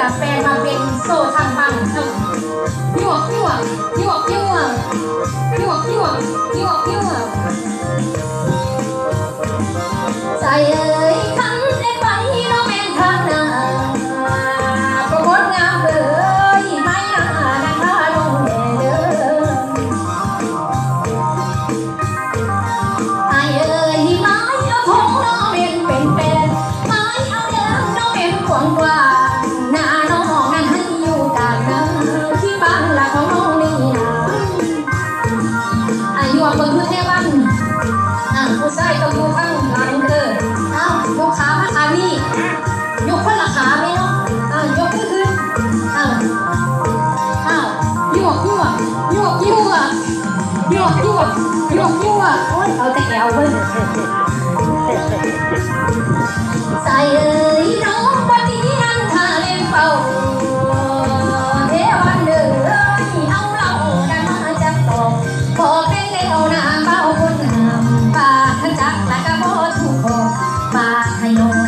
ดัดแปลงมาเป็นโซ่ทางบังเอ้ายั่วยั่วยั่วยั่วยั่วยั่วยั่วยั่วใจเอ้ยคันได้ไปน้องแม่นทางหน้าก็งดงามเลยไม่น่านะคะลงแน่เด้อ ไอ้เอ้ยไม้เอาทงน้องเม็นเป็นเป็นไม้เอาเดิมน้องเม็นกว้างกว่า เบิ่งคือแค่วันอะผู้ชายต้องอยู่ข้างหลังเด้อเอ้ายกขามาขานี่ยกคนละขาไหมเนาะอะยกขึ้นขึ้นอ้าวอ้าวยั่วยั่วยั่วยั่วยั่วยั่วยั่วยั่วโอ้ยเอาแต่แอวเว้ยใส่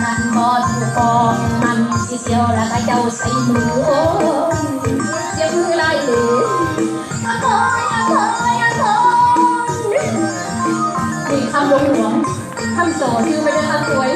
นั้นบ่ถูกปอมันสิเสียวแล้วก็เจ้าใส่มือโอ้ยเสียมือไล่เลยอะโอยอะโอยอะโอยนี่คำหลวงหลวงคำสอนคือไม่ได้คำสวย